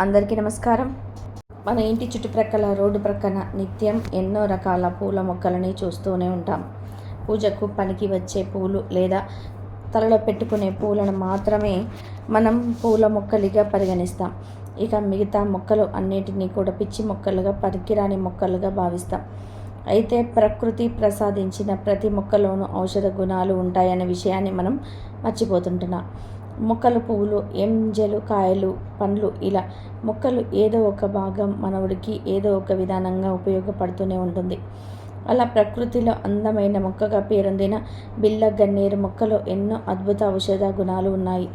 అందరికీ నమస్కారం. మన ఇంటి చుట్టుప్రక్కల రోడ్డు ప్రక్కన నిత్యం ఎన్నో రకాల పూల మొక్కలని చూస్తూనే ఉంటాం. పూజకు పనికి వచ్చే పూలు లేదా తలలో పెట్టుకునే పూలను మాత్రమే మనం పూల మొక్కలుగా పరిగణిస్తాం. ఇక మిగతా మొక్కలు అన్నిటినీ కూడా పిచ్చి మొక్కలుగా పనికిరాని మొక్కలుగా భావిస్తాం. అయితే ప్రకృతి ప్రసాదించిన ప్రతి మొక్కలోనూ ఔషధ గుణాలు ఉంటాయనే విషయాన్ని మనం మర్చిపోతుంటున్నాం. మొక్కలు పువ్వులు ఎంజలు కాయలు పండ్లు ఇలా మొక్కలు ఏదో ఒక భాగం మనవుడికి ఏదో ఒక విధానంగా ఉపయోగపడుతూనే ఉంటుంది. అలా ప్రకృతిలో అందమైన మొక్కగా పేరొందిన బిల్ల గన్నేరు మొక్కలో ఎన్నో అద్భుత ఔషధ గుణాలు ఉన్నాయి.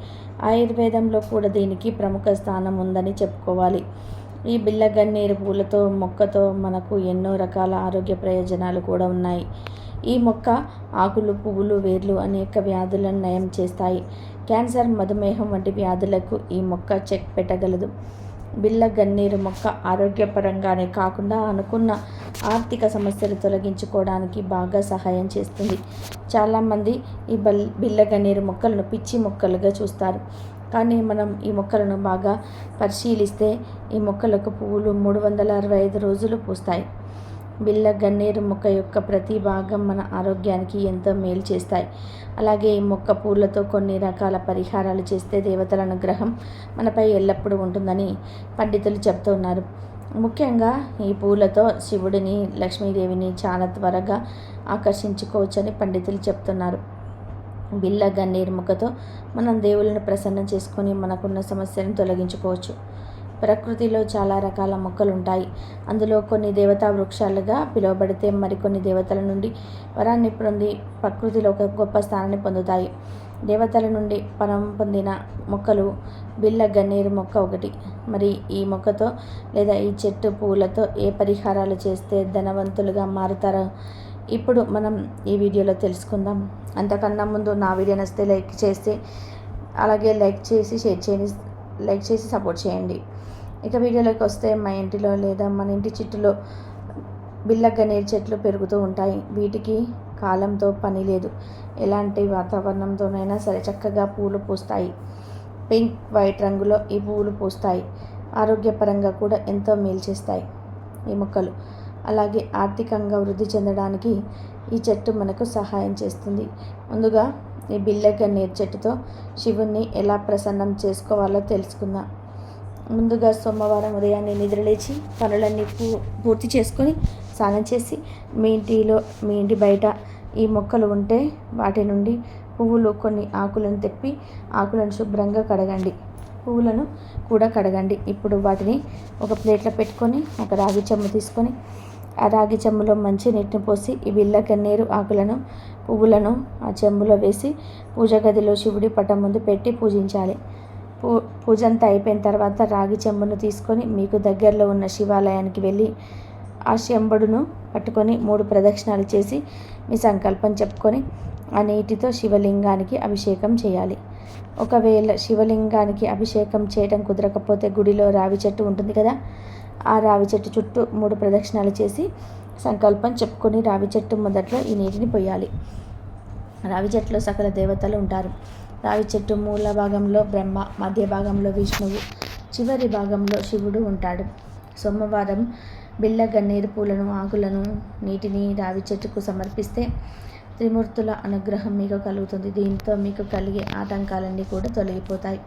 ఆయుర్వేదంలో కూడా దీనికి ప్రముఖ స్థానం ఉందని చెప్పుకోవాలి. ఈ బిల్ల గన్నేరు పూలతో మొక్కతో మనకు ఎన్నో రకాల ఆరోగ్య ప్రయోజనాలు కూడా ఉన్నాయి. ఈ మొక్క ఆకులు పువ్వులు వేర్లు అనేక వ్యాధులను నయం చేస్తాయి. క్యాన్సర్ మధుమేహం వంటి వ్యాధులకు ఈ మొక్క చెక్ పెట్టగలదు. బిల్ల గన్నీరు మొక్క ఆరోగ్యపరంగానే కాకుండా అనుకున్న ఆర్థిక సమస్యలు తొలగించుకోవడానికి బాగా సహాయం చేస్తుంది. చాలామంది ఈ బల్ బిల్ల గన్నీరు మొక్కలను పిచ్చి మొక్కలుగా చూస్తారు. కానీ మనం ఈ మొక్కలను బాగా పరిశీలిస్తే ఈ మొక్కలకు పువ్వులు మూడు వందల అరవై ఐదు రోజులు పూస్తాయి. బిళ్ళ గన్నేరు మొక్క యొక్క ప్రతి భాగం మన ఆరోగ్యానికి ఎంతో మేలు చేస్తాయి. అలాగే ఈ మొక్క పూలతో కొన్ని రకాల పరిహారాలు చేస్తే దేవతల అనుగ్రహం మనపై ఎల్లప్పుడూ ఉంటుందని పండితులు చెప్తున్నారు ముఖ్యంగా ఈ పూలతో శివుడిని లక్ష్మీదేవిని చాలా త్వరగా ఆకర్షించుకోవచ్చని పండితులు చెప్తున్నారు. బిళ్ళ గన్నేరు మొక్కతో మనం దేవుళ్ళని ప్రసన్నం చేసుకొని మనకున్న సమస్యలను తొలగించుకోవచ్చు. ప్రకృతిలో చాలా రకాల మొక్కలు ఉంటాయి అందులో కొన్ని దేవతా వృక్షాలుగా పిలువబడితే మరికొన్ని దేవతల నుండి వరాన్ని పొంది ప్రకృతిలో ఒక గొప్ప స్థానాన్ని పొందుతాయి. దేవతల నుండి పరం పొందిన మొక్కలు బిల్ల గన్నేరు మొక్క ఒకటి. మరి ఈ మొక్కతో లేదా ఈ చెట్టు పూలతో ఏ పరిహారాలు చేస్తే ధనవంతులుగా మారుతారో ఇప్పుడు మనం ఈ వీడియోలో తెలుసుకుందాం. అంతకన్నా ముందు నా వీడియో నచ్చితే లైక్ చేస్తే అలాగే లైక్ చేసి షేర్ చేయండి. లైక్ చేసి సపోర్ట్ చేయండి. ఇక వీడియోలోకి వస్తే మా ఇంటిలో లేదా మన ఇంటి చుట్టూలో బిల్ల గన్నేరు చెట్లు పెరుగుతూ ఉంటాయి. వీటికి కాలంతో పని లేదు. ఎలాంటి వాతావరణంతోనైనా సరే చక్కగా పూలు పూస్తాయి. పింక్ వైట్ రంగులో ఈ పువ్వులు పూస్తాయి. ఆరోగ్యపరంగా కూడా ఎంతో మేలు చేస్తాయి ఈ మొక్కలు. అలాగే ఆర్థికంగా వృద్ధి చెందడానికి ఈ చెట్టు మనకు సహాయం చేస్తుంది. ముందుగా ఈ బిల్ల గన్నేరు చెట్టుతో శివుణ్ణి ఎలా ప్రసన్నం చేసుకోవాలో తెలుసుకుందాం. ముందుగా సోమవారం ఉదయాన్నే నిద్రలేచి పనులన్నీ పూ పూర్తి చేసుకొని స్నానం చేసి మీ ఇంటిలో మీ ఇంటి బయట ఈ మొక్కలు ఉంటే వాటి నుండి పువ్వులు కొన్ని ఆకులను తెప్పి ఆకులను శుభ్రంగా కడగండి. పువ్వులను కూడా కడగండి. ఇప్పుడు వాటిని ఒక ప్లేట్లో పెట్టుకొని ఒక రాగి చెమ్ము తీసుకొని ఆ రాగి చెమ్ములో మంచి నీటిని పోసి ఈ బిళ్ళ గన్నేరు ఆకులను పువ్వులను ఆ చెంబులో వేసి పూజ గదిలో శివుడి పటం ముందు పెట్టి పూజించాలి. పూ పూజ అంతా అయిపోయిన తర్వాత రాగి చెంబును తీసుకొని మీకు దగ్గరలో ఉన్న శివాలయానికి వెళ్ళి ఆ చెంబుడును పట్టుకొని మూడు ప్రదక్షిణాలు చేసి మీ సంకల్పం చెప్పుకొని ఆ నీటితో శివలింగానికి అభిషేకం చేయాలి. ఒకవేళ శివలింగానికి అభిషేకం చేయడం కుదరకపోతే గుడిలో రావి చెట్టు ఉంటుంది కదా ఆ రావి చెట్టు చుట్టూ మూడు ప్రదక్షిణాలు చేసి సంకల్పం చెప్పుకొని రావి చెట్టు మొదట్లో ఈ నీటిని పోయాలి రావి చెట్టులో సకల దేవతలు ఉంటారు. రావి చెట్టు మూల భాగంలో బ్రహ్మ మధ్య భాగంలో విష్ణువు చివరి భాగంలో శివుడు ఉంటాడు. సోమవారం బిల్ల గన్నేరు పూలను ఆకులను నీటిని రావి చెట్టుకు సమర్పిస్తే త్రిమూర్తుల అనుగ్రహం మీకు కలుగుతుంది. దీంతో మీకు కలిగే ఆటంకాలన్నీ కూడా తొలగిపోతాయి.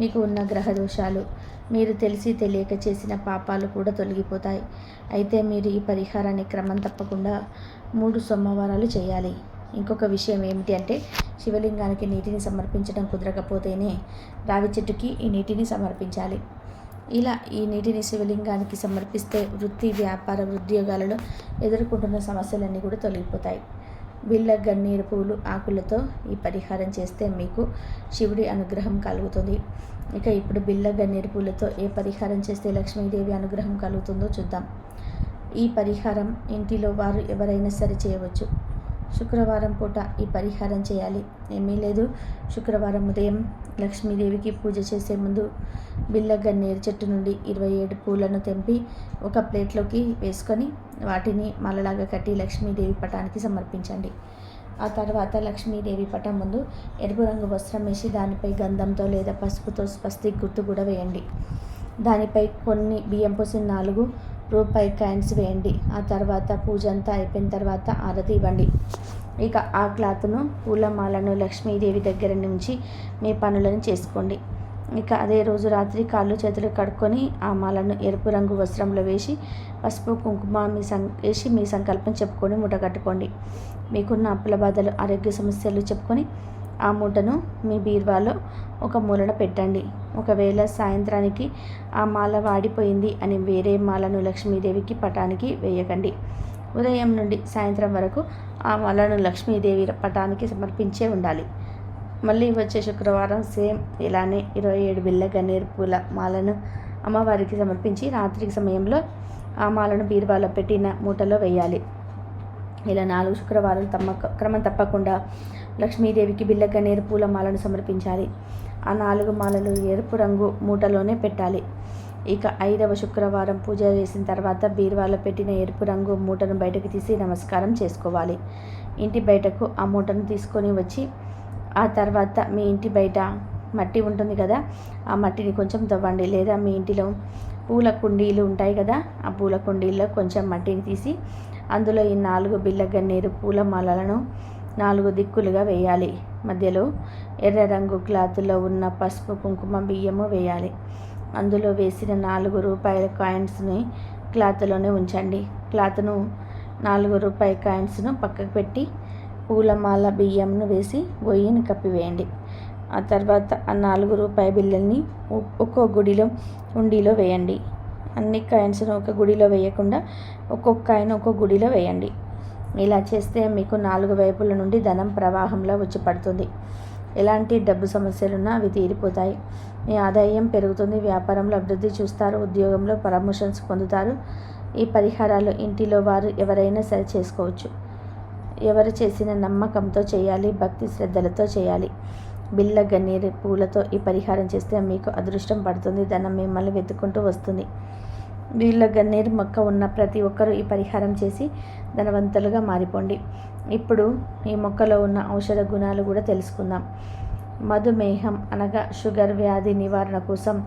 మీకు ఉన్న గ్రహ దోషాలు మీరు తెలిసి తెలియక చేసిన పాపాలు కూడా తొలగిపోతాయి. అయితే మీరు ఈ పరిహారాన్ని క్రమం తప్పకుండా మూడు సోమవారాలు చేయాలి. ఇంకొక విషయం ఏమిటి అంటే శివలింగానికి నీటిని సమర్పించడం కుదరకపోతేనే రావి చెట్టుకి ఈ నీటిని సమర్పించాలి. ఇలా ఈ నీటిని శివలింగానికి సమర్పిస్తే వృత్తి వ్యాపార ఉద్యోగాలలో ఎదుర్కొంటున్న సమస్యలన్నీ కూడా తొలగిపోతాయి. బిళ్ళ గన్నీరు పూలు ఆకులతో ఈ పరిహారం చేస్తే మీకు శివుడి అనుగ్రహం కలుగుతుంది. ఇక ఇప్పుడు బిళ్ళ గన్నీరు పూలతో ఏ పరిహారం చేస్తే లక్ష్మీదేవి అనుగ్రహం కలుగుతుందో చూద్దాం. ఈ పరిహారం ఇంటిలో వారు ఎవరైనా సరే చేయవచ్చు. శుక్రవారం పూట ఈ పరిహారం చేయాలి. ఏమీ లేదు. శుక్రవారం ఉదయం లక్ష్మీదేవికి పూజ చేసే ముందు బిల్ల గన్నేరు చెట్టు నుండి ఇరవై ఏడు పూలను తెంపి ఒక ప్లేట్లోకి వేసుకొని వాటిని మలలాగా కట్టి లక్ష్మీదేవి పటానికి సమర్పించండి. ఆ తర్వాత లక్ష్మీదేవి పటం ముందు ఎరుపు రంగు వస్త్రం వేసి దానిపై గంధంతో లేదా పసుపుతో స్వస్తిక్ గుర్తు కూడా వేయండి. దానిపై కొన్ని బియ్యం పోసిన నాలుగు రూపాయి కాయిన్స్ వేయండి. ఆ తర్వాత పూజ అంతా అయిపోయిన తర్వాత ఆరతి ఇవ్వండి. ఇక ఆ క్లాత్ను పూలమాలను లక్ష్మీదేవి దగ్గర నుంచి మీ పనులను చేసుకోండి. ఇక అదే రోజు రాత్రి కాళ్ళు చేతులు కడుక్కొని ఆ మాలను ఎరుపు రంగు వస్త్రంలో వేసి పసుపు కుంకుమ మీ సం వేసి మీ సంకల్పం చెప్పుకొని మూట కట్టుకోండి. మీకున్న అప్పుల బాధలు ఆరోగ్య సమస్యలు చెప్పుకొని ఆ మూటను మీ బీరువాలో ఒక మూలన పెట్టండి. ఒకవేళ సాయంత్రానికి ఆ మాల వాడిపోయింది అని వేరే మాలను లక్ష్మీదేవికి పటానికి వేయకండి. ఉదయం నుండి సాయంత్రం వరకు ఆ మాలను లక్ష్మీదేవి పటానికి సమర్పించే ఉండాలి. మళ్ళీ వచ్చే శుక్రవారం సేమ్ ఇలానే ఇరవై ఏడు బిళ్ళ గన్నేరు పూల మాలను అమ్మవారికి సమర్పించి రాత్రి సమయంలో ఆ మాలను బీరువాలో పెట్టిన మూటలో వేయాలి. ఇలా నాలుగు శుక్రవారం తమ్మ క్రమం తప్పకుండా లక్ష్మీదేవికి బిళ్ళ గన్నేరు పూల మాలను సమర్పించాలి. ఆ నాలుగు మాలలు ఎరుపు రంగు మూటలోనే పెట్టాలి. ఇక ఐదవ శుక్రవారం పూజ చేసిన తర్వాత బీరువాలో పెట్టిన ఎరుపు రంగు మూటను బయటకు తీసి నమస్కారం చేసుకోవాలి. ఇంటి బయటకు ఆ మూటను తీసుకొని వచ్చి ఆ తర్వాత మీ ఇంటి బయట మట్టి ఉంటుంది కదా ఆ మట్టిని కొంచెం తవ్వండి. లేదా మీ ఇంటిలో పూల కుండీలు ఉంటాయి కదా ఆ పూల కుండీల్లో కొంచెం మట్టిని తీసి అందులో ఈ నాలుగు బిళ్ళ గన్నేరు పూల మాలలను నాలుగు దిక్కులుగా వేయాలి. మధ్యలో ఎర్ర రంగు క్లాత్లో ఉన్న పసుపు కుంకుమ బియ్యము వేయాలి. అందులో వేసిన నాలుగు రూపాయల కాయిన్స్ని క్లాత్లోనే ఉంచండి. క్లాత్ను నాలుగు రూపాయల కాయిన్స్ను పక్కకు పెట్టి పూలమాల బియ్యంను వేసి గొయ్యిని కప్పివేయండి. ఆ తర్వాత ఆ నాలుగు రూపాయ బిల్లల్ని ఒక్కో గుడిలో ఉండిలో వేయండి. అన్ని కాయిన్స్ను ఒక గుడిలో వేయకుండా ఒక్కొక్క కాయిన్ ఒక్కొక్క గుడిలో వేయండి. ఇలా చేస్తే మీకు నాలుగు వైపుల నుండి ధనం ప్రవాహంలో వచ్చి పడుతుంది. ఎలాంటి డబ్బు సమస్యలున్నా అవి తీరిపోతాయి. మీ ఆదాయం పెరుగుతుంది వ్యాపారంలో అభివృద్ధి చూస్తారు ఉద్యోగంలో ప్రమోషన్స్ పొందుతారు. ఈ పరిహారాలు ఇంటిలో వారు ఎవరైనా సరే చేసుకోవచ్చు. ఎవరు చేసిన నమ్మకంతో చేయాలి భక్తి శ్రద్ధలతో చేయాలి. బిళ్ళ గన్నీరు పూలతో ఈ పరిహారం చేస్తే మీకు అదృష్టం పడుతుంది ధనం మిమ్మల్ని వెతుక్కుంటూ వస్తుంది. వీళ్ళ గన్నేరు మొక్క ఉన్న ప్రతి ఒక్కరూ ఈ పరిహారం చేసి ధనవంతులుగా మారిపోండి. ఇప్పుడు ఈ మొక్కలో ఉన్న ఔషధ గుణాలు కూడా తెలుసుకుందాం. మధుమేహం అనగా షుగర్ వ్యాధి నివారణ కోసం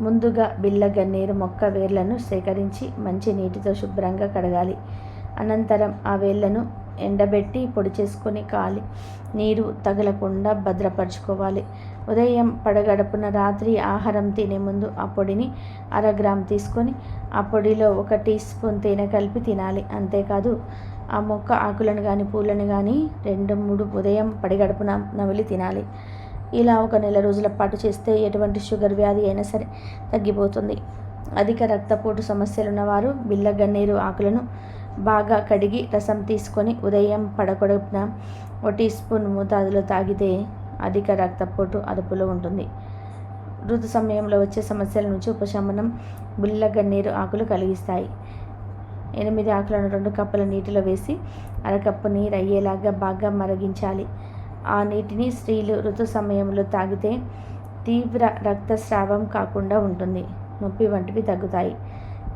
ముందుగా బిళ్ళ గన్నేరు మొక్క వేర్లను సేకరించి మంచి నీటితో శుభ్రంగా కడగాలి. అనంతరం ఆ వేళ్ళను ఎండబెట్టి పొడి చేసుకొని కాలి. నీరు తగలకుండా భద్రపరచుకోవాలి. ఉదయం పడగడుపున రాత్రి ఆహారం తినే ముందు ఆ పొడిని అర గ్రామ్ తీసుకొని ఆ పొడిలో ఒక టీ స్పూన్ తేనె కలిపి తినాలి. అంతేకాదు ఆ మొక్క ఆకులను కానీ పూలను కానీ రెండు మూడు ఉదయం పడిగడుపున నమిలి తినాలి. ఇలా ఒక నెల రోజుల పాటు చేస్తే ఎటువంటి షుగర్ వ్యాధి అయినా సరే తగ్గిపోతుంది. అధిక రక్తపోటు సమస్యలున్నవారు బిళ్ళ గన్నేరు ఆకులను బాగా కడిగి రసం తీసుకొని ఉదయం పడకొడుపున ఒక టీ స్పూన్ మోతాదులో తాగితే అధిక రక్తపోటు అదుపులో ఉంటుంది. ఋతు సమయంలో వచ్చే సమస్యల నుంచి ఉపశమనం బుల్ల గన్నేరు ఆకులు కలిగిస్తాయి. ఎనిమిది ఆకులను రెండు కప్పుల నీటిలో వేసి అరకప్పు నీరు అయ్యేలాగా బాగా మరిగించాలి. ఆ నీటిని స్త్రీలు ఋతు సమయంలో తాగితే తీవ్ర రక్తస్రావం కాకుండా ఉంటుంది. నొప్పి వంటివి తగ్గుతాయి.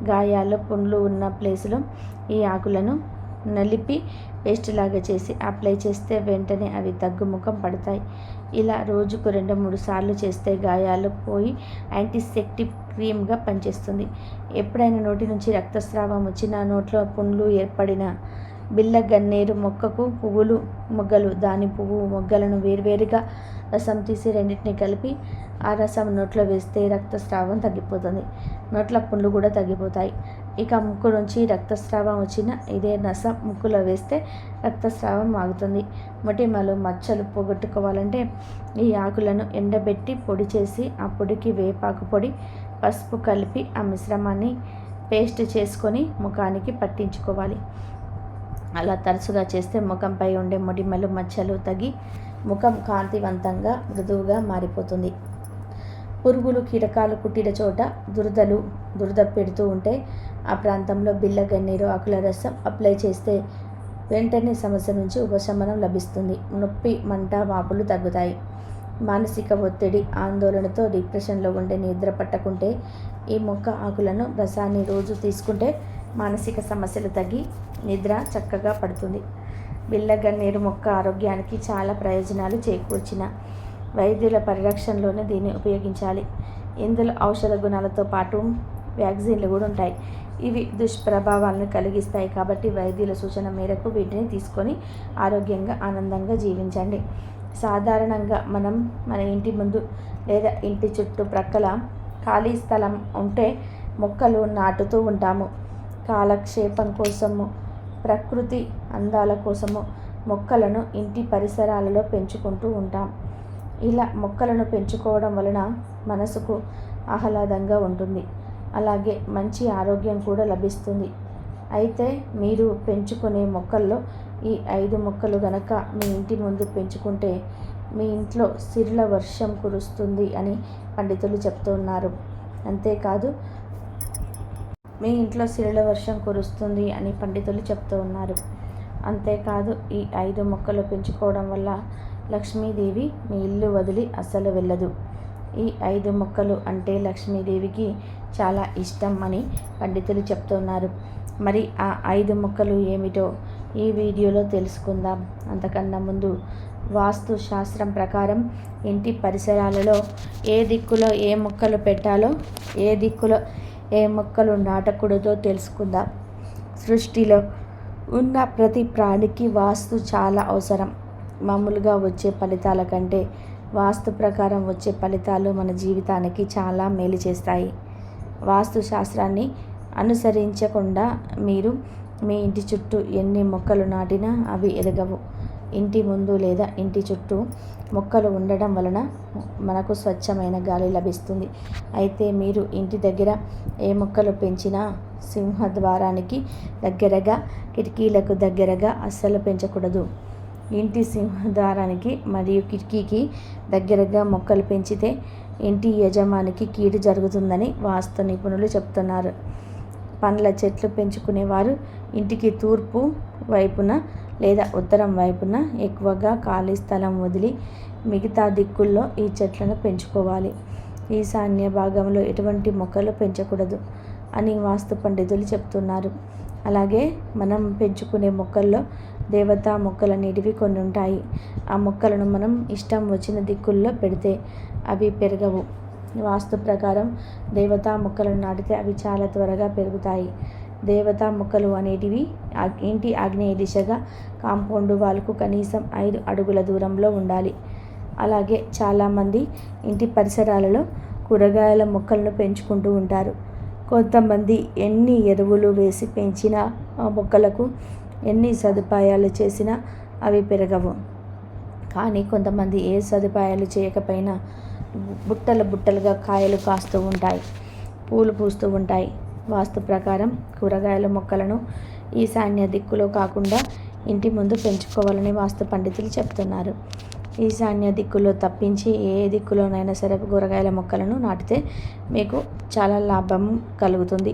గాయాల్లో పుండ్లు ఉన్న ప్లేసులో ఈ ఆకులను నలిపి పేస్ట్ లాగా చేసి అప్లై చేస్తే వెంటనే అవి తగ్గుముఖం పడతాయి. ఇలా రోజుకు రెండు మూడు సార్లు చేస్తే గాయాలు పోయి యాంటీసెప్టిక్ క్రీమ్గా పనిచేస్తుంది. ఎప్పుడైనా నోటి నుంచి రక్తస్రావం వచ్చినా నోట్లో పుండ్లు ఏర్పడిన బిళ్ళ గన్నేరు మొక్కకు పువ్వులు మొగ్గలు దాని పువ్వు మొగ్గలను వేరువేరుగా రసం తీసి రెండింటిని కలిపి ఆ రసం నోట్లో వేస్తే రక్తస్రావం తగ్గిపోతుంది. నోట్ల పుండ్లు కూడా తగ్గిపోతాయి. ఇక ముక్కు నుంచి రక్తస్రావం వచ్చిన ఇదే రసం ముక్కులో వేస్తే రక్తస్రావం ఆగుతుంది. మొటిమలు మచ్చలు పోగొట్టుకోవాలంటే ఈ ఆకులను ఎండబెట్టి పొడి చేసి ఆ పొడికి వేపాకు పొడి పసుపు కలిపి ఆ మిశ్రమాన్ని పేస్ట్ చేసుకొని ముఖానికి పట్టించుకోవాలి. అలా తరచుగా చేస్తే ముఖంపై ఉండే మొటిమలు మచ్చలు తగ్గి ముఖం కాంతివంతంగా మృదువుగా మారిపోతుంది. పురుగులు కీటకాలు కుట్టిన చోట దురదలు దురద పెడుతూ ఉంటే ఆ ప్రాంతంలో బిళ్ళ గన్నీరు ఆకుల రసం అప్లై చేస్తే వెంటనే సమస్య నుంచి ఉపశమనం లభిస్తుంది. నొప్పి మంట వాపులు తగ్గుతాయి. మానసిక ఒత్తిడి ఆందోళనతో డిప్రెషన్లో ఉండే నిద్ర పట్టకుంటే ఈ మొక్క ఆకులను రసాన్ని రోజు తీసుకుంటే మానసిక సమస్యలు తగ్గి నిద్ర చక్కగా పడుతుంది. బిల్లగన్నేరు మొక్క ఆరోగ్యానికి చాలా ప్రయోజనాలు చేకూర్చిన వైద్యుల పరిరక్షణలోనే దీన్ని ఉపయోగించాలి. ఇందులో ఔషధ గుణాలతో పాటు వ్యాక్సిన్లు కూడా ఉంటాయి. ఇవి దుష్ప్రభావాలను కలిగిస్తాయి కాబట్టి వైద్యుల సూచన మేరకు వీటిని తీసుకొని ఆరోగ్యంగా ఆనందంగా జీవించండి. సాధారణంగా మనం మన ఇంటి ముందు లేదా ఇంటి చుట్టూ ప్రక్కల ఖాళీ స్థలం ఉంటే మొక్కలు నాటుతూ ఉంటాము. కాలక్షేపం కోసము ప్రకృతి అందాల కోసము మొక్కలను ఇంటి పరిసరాలలో పెంచుకుంటూ ఉంటాం. ఇలా మొక్కలను పెంచుకోవడం వలన మనసుకు ఆహ్లాదంగా ఉంటుంది. అలాగే మంచి ఆరోగ్యం కూడా లభిస్తుంది. అయితే మీరు పెంచుకునే మొక్కల్లో ఈ ఐదు మొక్కలు గనక మీ ఇంటి ముందు పెంచుకుంటే మీ ఇంట్లో సిరుల వర్షం కురుస్తుంది అని పండితులు చెప్తున్నారు. అంతేకాదు మీ ఇంట్లో సిరుల వర్షం కురుస్తుంది అని పండితులు చెప్తూ ఉన్నారు అంతేకాదు ఈ ఐదు మొక్కలు పెంచుకోవడం వల్ల లక్ష్మీదేవి మీ ఇల్లు వదిలి అస్సలు వెళ్ళదు. ఈ ఐదు మొక్కలు అంటే లక్ష్మీదేవికి చాలా ఇష్టం అని పండితులు చెప్తున్నారు. మరి ఆ ఐదు మొక్కలు ఏమిటో ఈ వీడియోలో తెలుసుకుందాం. అంతకన్నా ముందు వాస్తు శాస్త్రం ప్రకారం ఇంటి పరిసరాలలో ఏ దిక్కులో ఏ మొక్కలు పెట్టాలో ఏ దిక్కులో ఏ మొక్కలు నాటకూడదో తెలుసుకుందాం. సృష్టిలో ఉన్న ప్రతి ప్రాణికి వాస్తు చాలా అవసరం. మామూలుగా వచ్చే ఫలితాల కంటే వాస్తు ప్రకారం వచ్చే ఫలితాలు మన జీవితానికి చాలా మేలు చేస్తాయి. వాస్తు శాస్త్రాన్ని అనుసరించకుండా మీరు మీ ఇంటి చుట్టూ ఎన్ని మొక్కలు నాటినా అవి ఎదగవు. ఇంటి ముందు లేదా ఇంటి చుట్టూ మొక్కలు ఉండడం వలన మనకు స్వచ్ఛమైన గాలి లభిస్తుంది. అయితే మీరు ఇంటి దగ్గర ఏ మొక్కలు పెంచినా సింహద్వారానికి దగ్గరగా కిటికీలకు దగ్గరగా అస్సలు పెంచకూడదు. ఇంటి సింహద్వారానికి మరియు కిటికీకి దగ్గరగా మొక్కలు పెంచితే ఇంటి యజమానికి కీడు జరుగుతుందని వాస్తు నిపుణులు చెప్తున్నారు. పండ్ల చెట్లు పెంచుకునేవారు ఇంటికి తూర్పు వైపున లేదా ఉత్తరం వైపున ఎక్కువగా ఖాళీ స్థలం వదిలి మిగతా దిక్కుల్లో ఈ చెట్లను పెంచుకోవాలి. ఈశాన్య భాగంలో ఎటువంటి మొక్కలు పెంచకూడదు అని వాస్తు పండితులు చెప్తున్నారు. అలాగే మనం పెంచుకునే మొక్కల్లో దేవతా మొక్కలు అనేటివి కొన్ని ఉంటాయి ఆ మొక్కలను మనం ఇష్టం వచ్చిన దిక్కుల్లో పెడితే అవి పెరగవు. వాస్తు ప్రకారం దేవతా మొక్కలను నాటితే అవి చాలా త్వరగా పెరుగుతాయి. దేవతా మొక్కలు అనేటివి ఇంటి ఆగ్నేయ దిశగా కాంపౌండ్ వాళ్ళకు కనీసం ఐదు అడుగుల దూరంలో ఉండాలి. అలాగే చాలామంది ఇంటి పరిసరాలలో కూరగాయల మొక్కలను పెంచుకుంటూ ఉంటారు. కొంతమంది ఎన్ని ఎరువులు వేసి పెంచిన మొక్కలకు ఎన్ని సదుపాయాలు చేసినా అవి పెరగవు. కానీ కొంతమంది ఏ సదుపాయాలు చేయకపోయినా బుట్టలు బుట్టలుగా కాయలు కాస్తూ ఉంటాయి పూలు పూస్తూ ఉంటాయి. వాస్తు ప్రకారం కూరగాయల మొక్కలను ఈశాన్య దిక్కులో కాకుండా ఇంటి ముందు పెంచుకోవాలని వాస్తు పండితులు చెప్తున్నారు. ఈశాన్య దిక్కులో తప్పించి ఏ దిక్కులోనైనా సరే కూరగాయల మొక్కలను నాటితే మీకు చాలా లాభం కలుగుతుంది.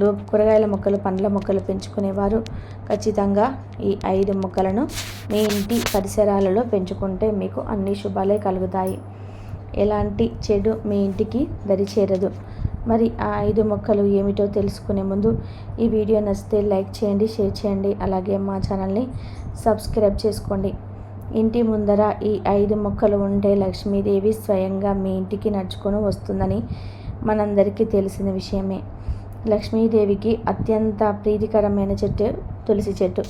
లో కూరగాయల మొక్కలు పండ్ల మొక్కలు పెంచుకునేవారు. ఖచ్చితంగా ఈ ఐదు మొక్కలను మీ ఇంటి పరిసరాలలో పెంచుకుంటే మీకు అన్ని శుభాలే కలుగుతాయి. ఎలాంటి చెడు మీ ఇంటికి దరిచేరదు మరి ఆ ఐదు మొక్కలు ఏమిటో తెలుసుకునే ముందు ఈ వీడియో నచ్చితే లైక్ చేయండి షేర్ చేయండి. అలాగే మా ఛానల్ని సబ్స్క్రైబ్ చేసుకోండి. ఇంటి ముందర ఈ ఐదు మొక్కలు ఉంటే లక్ష్మీదేవి స్వయంగా మీ ఇంటికి నడుచుకొని వస్తుందని మనందరికీ తెలిసిన విషయమే. లక్ష్మీదేవికి అత్యంత ప్రీతికరమైన చెట్టు తులసి చెట్టు.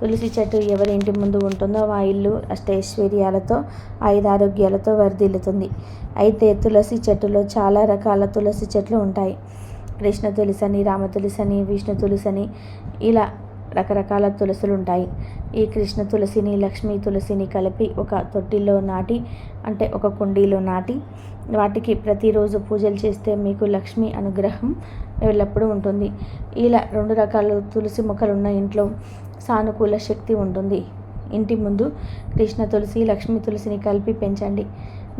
తులసి చెట్టు ఎవరి ఇంటి ముందు ఉంటుందో ఆ ఇల్లు అష్టైశ్వర్యాలతో ఆయుధారోగ్యాలతో వర్ధిల్లుతుంది. అయితే తులసి చెట్టులో చాలా రకాల తులసి చెట్లు ఉంటాయి. కృష్ణ తులసి అని రామ తులసి అని విష్ణు తులసి అని ఇలా రకరకాల తులసులు ఉంటాయి ఈ కృష్ణ తులసిని లక్ష్మీ తులసిని కలిపి ఒక తొట్టిలో నాటి అంటే ఒక కుండీలో నాటి వాటికి ప్రతిరోజు పూజలు చేస్తే మీకు లక్ష్మీ అనుగ్రహం ఎల్లప్పుడూ ఉంటుంది. ఇలా రెండు రకాల తులసి మొక్కలు ఉన్న ఇంట్లో సానుకూల శక్తి ఉంటుంది. ఇంటి ముందు కృష్ణ తులసి లక్ష్మీ తులసిని కలిపి పెంచండి.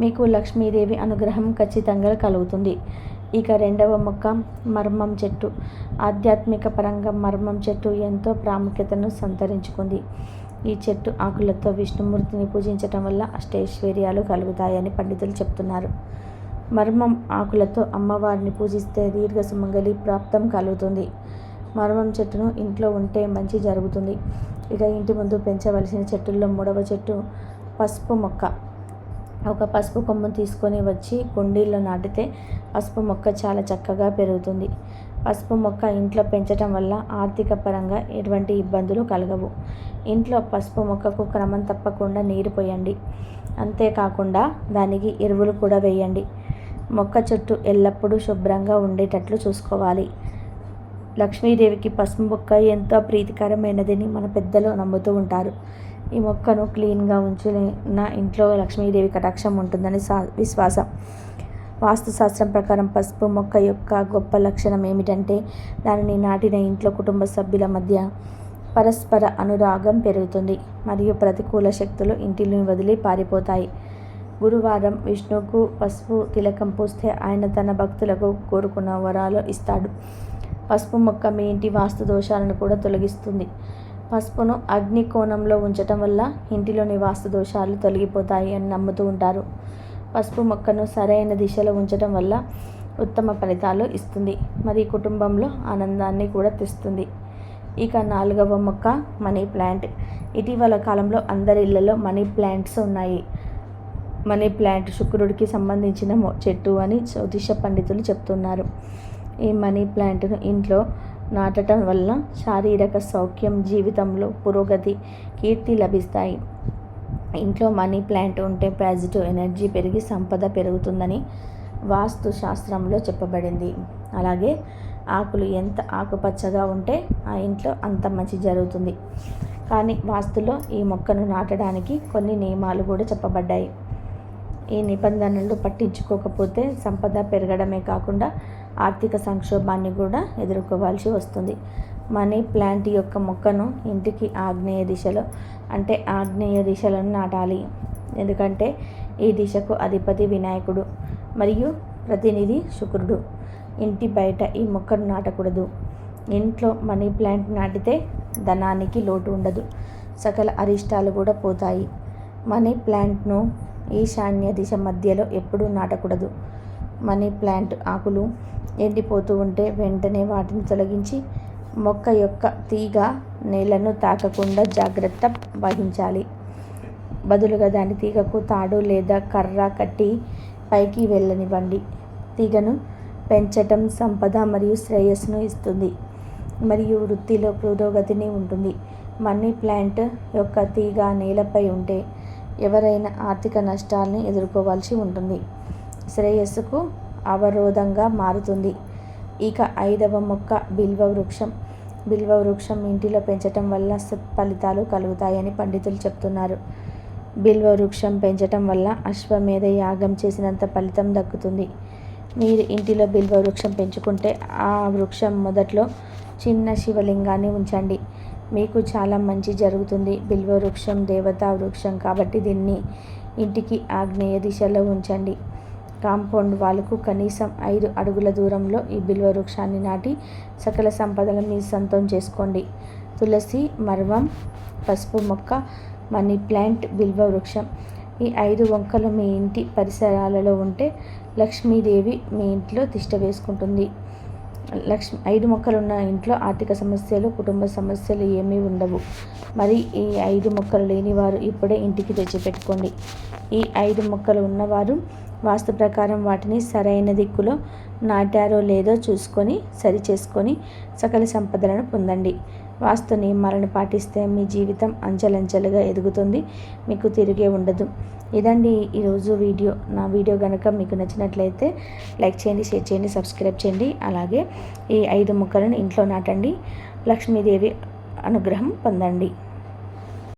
మీకు లక్ష్మీదేవి అనుగ్రహం ఖచ్చితంగా కలుగుతుంది. ఇక రెండవ మొక్క మర్మం చెట్టు. ఆధ్యాత్మిక పరంగా మర్మం చెట్టు ఎంతో ప్రాముఖ్యతను సంతరించుకుంది. ఈ చెట్టు ఆకులతో విష్ణుమూర్తిని పూజించటం వల్ల అష్టైశ్వర్యాలు కలుగుతాయని పండితులు చెప్తున్నారు. మర్మం ఆకులతో అమ్మవారిని పూజిస్తే దీర్ఘ సుమంగళి ప్రాప్తం కలుగుతుంది. మర్మం చెట్టును ఇంట్లో ఉంటే మంచి జరుగుతుంది. ఇక ఇంటి ముందు పెంచవలసిన చెట్టుల్లో మూడవ చెట్టు పసుపు మొక్క. ఒక పసుపు కొమ్ము తీసుకొని వచ్చి కుండీల్లో నాటితే పసుపు మొక్క చాలా చక్కగా పెరుగుతుంది. పసుపు మొక్క ఇంట్లో పెంచటం వల్ల ఆర్థిక పరంగా ఎటువంటి ఇబ్బందులు కలగవు. ఇంట్లో పసుపు మొక్కకు క్రమం తప్పకుండా నీరు పోయండి. అంతేకాకుండా దానికి ఎరువులు కూడా వేయండి. మొక్క చుట్టూ ఎల్లప్పుడూ శుభ్రంగా ఉండేటట్లు చూసుకోవాలి. లక్ష్మీదేవికి పసుపు మొక్క ఎంతో ప్రీతికరమైనదని మన పెద్దలు నమ్ముతూ ఉంటారు. ఈ మొక్కను క్లీన్గా ఉంచిన ఇంట్లో లక్ష్మీదేవి కటాక్షం ఉంటుందని సా విశ్వాసం. వాస్తుశాస్త్రం ప్రకారం పసుపు మొక్క యొక్క గొప్ప లక్షణం ఏమిటంటే దానిని నాటిన ఇంట్లో కుటుంబ సభ్యుల మధ్య పరస్పర అనురాగం పెరుగుతుంది మరియు ప్రతికూల శక్తులు ఇంటిని వదిలి పారిపోతాయి. గురువారం విష్ణువుకు పసుపు తిలకం పూస్తే ఆయన తన భక్తులకు కోరుకున్న వరాలు ఇస్తాడు. పసుపు మొక్క మీ ఇంటి వాస్తు దోషాలను కూడా తొలగిస్తుంది. పసుపును అగ్ని కోణంలో ఉంచటం వల్ల ఇంటిలోని వాస్తు దోషాలు తొలగిపోతాయి అని నమ్ముతూ ఉంటారు. పసుపు మొక్కను సరైన దిశలో ఉంచటం వల్ల ఉత్తమ ఫలితాలు ఇస్తుంది. మరి కుటుంబంలో ఆనందాన్ని కూడా తెస్తుంది. ఇక నాలుగవ మొక్క మనీ ప్లాంట్. ఇటీవల కాలంలో అందరి ఇళ్ళలో మనీ ప్లాంట్స్ ఉన్నాయి. మనీ ప్లాంట్ శుక్రుడికి సంబంధించిన చెట్టు అని జ్యోతిష పండితులు చెప్తున్నారు. ఈ మనీ ప్లాంట్ను ఇంట్లో నాటడం వల్ల శారీరక సౌఖ్యం జీవితంలో పురోగతి కీర్తి లభిస్తాయి. ఇంట్లో మనీ ప్లాంట్ ఉంటే పాజిటివ్ ఎనర్జీ పెరిగి సంపద పెరుగుతుందని వాస్తు శాస్త్రంలో చెప్పబడింది. అలాగే ఆకులు ఎంత ఆకుపచ్చగా ఉంటే ఆ ఇంట్లో అంత మంచి జరుగుతుంది. కానీ వాస్తులో ఈ మొక్కను నాటడానికి కొన్ని నియమాలు కూడా చెప్పబడ్డాయి. ఈ నిబంధనలు పట్టించుకోకపోతే సంపద పెరగడమే కాకుండా ఆర్థిక సంక్షోభాన్ని కూడా ఎదుర్కోవాల్సి వస్తుంది. మనీ ప్లాంట్ యొక్క మొక్కను ఇంటికి ఆగ్నేయ దిశలో అంటే ఆగ్నేయ దిశలను నాటాలి. ఎందుకంటే ఈ దిశకు అధిపతి వినాయకుడు మరియు ప్రతినిధి శుక్రుడు. ఇంటి బయట ఈ మొక్కను నాటకూడదు. ఇంట్లో మనీ ప్లాంట్ నాటితే ధనానికి లోటు ఉండదు. సకల అరిష్టాలు కూడా పోతాయి. మనీ ప్లాంట్ను ఈశాన్య దిశ మధ్యలో ఎప్పుడూ నాటకూడదు. మనీ ప్లాంట్ ఆకులు ఎండిపోతూ ఉంటే వెంటనే వాటిని తొలగించి మొక్క యొక్క తీగ నేలను తాకకుండా జాగ్రత్త వహించాలి. బదులుగా దాని తీగకు తాడు లేదా కర్ర కట్టి పైకి వెళ్ళనివ్వండి. తీగను పెంచటం సంపద మరియు శ్రేయస్సును ఇస్తుంది మరియు వృత్తిలో పురోగతిని ఉంటుంది. మనీ ప్లాంట్ యొక్క తీగ నేలపై ఉంటే ఎవరైనా ఆర్థిక నష్టాలని ఎదుర్కోవాల్సి ఉంటుంది. శ్రేయస్సుకు అవరోధంగా మారుతుంది. ఇక ఐదవ మొక్క బిల్వ వృక్షం. బిల్వ వృక్షం ఇంటిలో పెంచటం వల్ల సత్ఫలితాలు కలుగుతాయని పండితులు చెప్తున్నారు. బిల్వ వృక్షం పెంచటం వల్ల అశ్వమేధ యాగం చేసినంత ఫలితం దక్కుతుంది. మీరు ఇంటిలో బిల్వ వృక్షం పెంచుకుంటే ఆ వృక్షం మొదట్లో చిన్న శివలింగాన్ని ఉంచండి. మీకు చాలా మంచి జరుగుతుంది. బిల్వ వృక్షం దేవతా వృక్షం కాబట్టి దీన్ని ఇంటికి ఆగ్నేయ దిశలో ఉంచండి. కాంపౌండ్ వాళ్ళకు కనీసం ఐదు అడుగుల దూరంలో ఈ బిల్వ వృక్షాన్ని నాటి సకల సంపదలు మీ సొంతం చేసుకోండి. తులసి మర్వం పసుపు మొక్క మనీ ప్లాంట్ బిల్వ వృక్షం ఈ ఐదు వంకలు మీ ఇంటి పరిసరాలలో ఉంటే లక్ష్మీదేవి మీ ఇంట్లో తిష్ట వేసుకుంటుంది. లక్ష్మి ఐదు మొక్కలు ఉన్న ఇంట్లో ఆర్థిక సమస్యలు కుటుంబ సమస్యలు ఏమీ ఉండవు. మరి ఈ ఐదు మొక్కలు లేని వారు ఇప్పుడే ఇంటికి తెచ్చిపెట్టుకోండి. ఈ ఐదు మొక్కలు ఉన్నవారు వాస్తు ప్రకారం వాటిని సరైన దిక్కులో నాటారో లేదో చూసుకొని సరి చేసుకొని సకల సంపదలను పొందండి. వాస్తు నియమాలను పాటిస్తే మీ జీవితం అంచెలంచెలుగా ఎదుగుతుంది మీకు తిరిగే ఉండదు. ఇదండి ఈరోజు వీడియో. నా వీడియో కనుక మీకు నచ్చినట్లయితే లైక్ చేయండి షేర్ చేయండి సబ్స్క్రైబ్ చేయండి. అలాగే ఈ ఐదు మొక్కలను ఇంట్లో నాటండి. లక్ష్మీదేవి అనుగ్రహం పొందండి.